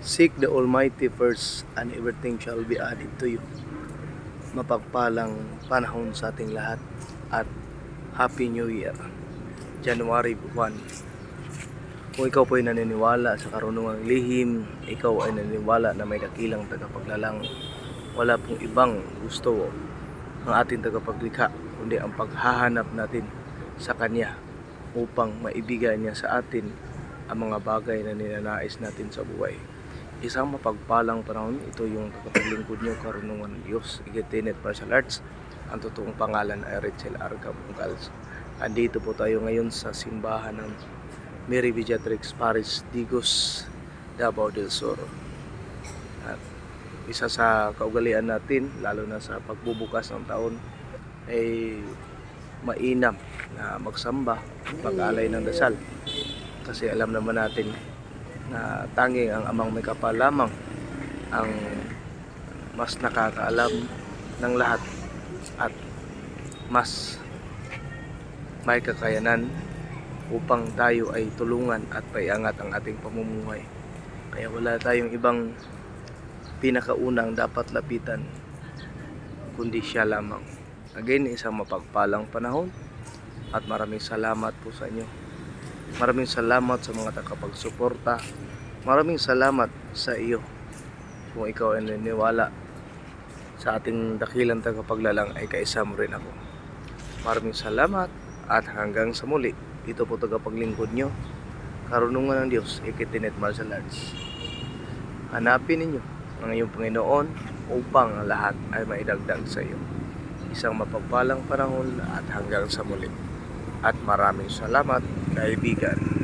Seek the Almighty first and everything shall be added to you. Mapagpalang panahon sa ating lahat at Happy New Year. January 1. Kung ikaw po ay naniniwala sa karunungang lihim, ikaw ay naniniwala na may dakilang tagapaglalang, wala pong ibang gusto ang ating tagapaglikha, kundi ang paghahanap natin sa Kanya upang maibigay niya sa atin ang mga bagay na ninanais natin sa buhay. Isang mapagpalang panahon, ito yung tagapaglingkod niyo, karunungan ng Diyos, Igitinet Martial Arts. Ang totoong pangalan ay Rachel Arca Bungkals. Andito po tayo ngayon sa simbahan ng Mary Villatrix Paris Digos, Davao del Sur. At isa sa kaugalian natin, lalo na sa pagbubukas ng taon, ay mainam na magsamba, pag-alay ng dasal. Kasi alam naman natin na tanging ang amang may kapal lamang ang mas nakakaalam ng lahat at mas may kakayanan upang tayo ay tulungan at paiangat ang ating pamumuhay. Kaya wala tayong ibang pinakaunang dapat lapitan kundi siya lamang. Again, isang mapagpalang panahon at maraming salamat po sa inyo. Maraming salamat sa mga takapagsuporta. Maraming salamat sa iyo kung ikaw ay naniniwala sa ating dakilang tagapaglalang ay kaisa mo rin ako. Maraming salamat at hanggang sa muli. Ito po tagapaglingkod nyo. Karunungan ng Diyos, Ikitinet Martial Arts. Hanapin ninyo ang iyong Panginoon upang ang lahat ay maidagdag sa iyo. Isang mapagpalang panahon at hanggang sa muli. At maraming salamat, kaibigan.